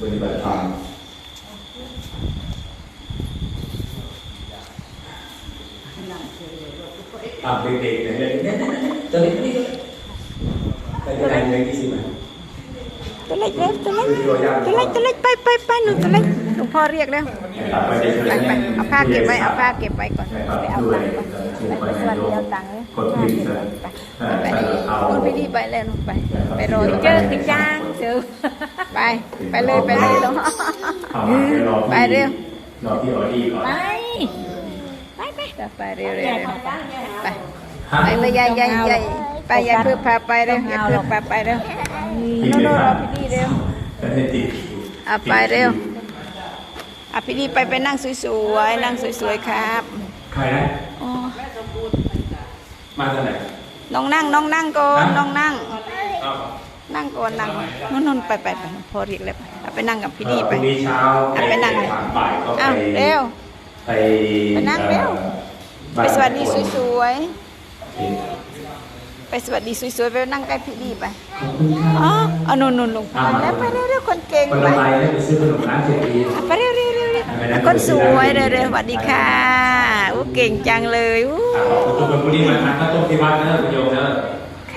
ปฏิบัติธรรมอะเด็กๆเนี่ยเนี่ยตัวเล็กนี่ไปที่ไหนเลยกี่สิบอะตัวเล็กเร็วตัวเล็กตัวยากตัวเล็กตัวเล็กไปไปไปหนูตัวเล็กหลวงพ่อเรียกแล้วครับไปเด็กไปไปเอาผ้าเก็บไว้เอาผ้าเก็บไว้ก่อนนะครับไปเอาด้วยตังค์ก่อนไปไปสวัสดีเอาตังค์เลยกดพิมพ์เลยไปไปนู่นไปนี่ไปแล้วนู่นไปไปรอเจอติจ้างเจอ ไป ไปเลยไปเลยหลวงพ่อเอามาเดี๋ยวรอพี่ไปเร็วรอพี่ออดี้ก่อนไปไปไปไปเร็วเร็วแจกเร็วมาจ้างแจกไปไปเลยยายยายยายไปยายเพื่อพาไปเร็วยายเพื่อพาไปเร็วพี่โน่นไม่โน่นพรลาอดพี่ดีเร็วจะได้ติดคิวเอาไปเร็วอะพี่ดีไปไปนั่งสวยๆนั่งสวยๆครับใครนะอ๋อมาจากไหนน้องนั่งน้องนั่งก่อนฮะน้องนั่งอ้าว นั่งก่อนนั่งนู่นนู่นไปไปไปพอเรียกแล้วไปเอาไปนั่งกับพี่ดีเอ่อไปพรุ่งนี้เช้าอะไปนั่งเลยถามบ่ายก็อ้าวไปเร็วไปไปนั่งเร็วอ่อไปสวัสดีบ้านสวยเห็นๆไปสวัสดีสวยๆไปนั่งใกล้พี่ดีไปขอบคุณครับอ๋อเอานู่นนู่นลงอะมาแล้วไปเร็วๆคนเก่งคนไปละใบได้ไปซื้อขนมร้านเจ็ดปีไปเร็วๆเร็วๆเร็วไปนั่งๆคนสวยเร็วๆสวัสดีค่ะอู้เก่งจังเลยอู้อะขอบคุณทุกคนพรุ่งนี้มาทานข้าวต้มที่วัดเนอะคุณโยมเนอะ